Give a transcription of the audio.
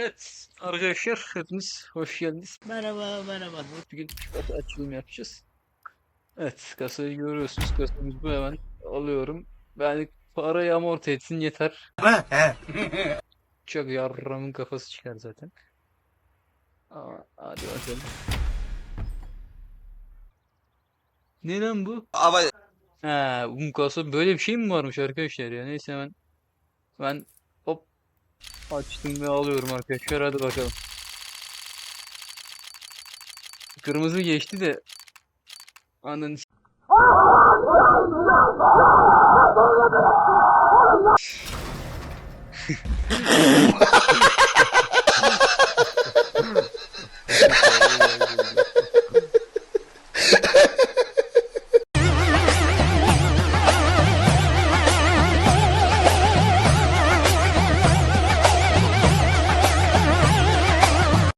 Evet arkadaşlar hepiniz hoş geldiniz. Merhaba merhaba. Bugün kasa açılımı yapacağız. Evet kasayı görüyorsunuz. Kasamız bu hemen alıyorum. Yani parayı amorti etsin yeter. Çok yarramın kafası çıkar zaten. Aa, hadi bakalım. Ne lan bu? Ama Ha, bu kasa böyle bir şey mi varmış arkadaşlar ya? Neyse hemen ben açtım ve alıyorum arkadaşlar. Hadi bakalım. Kırmızı geçti de ananı s-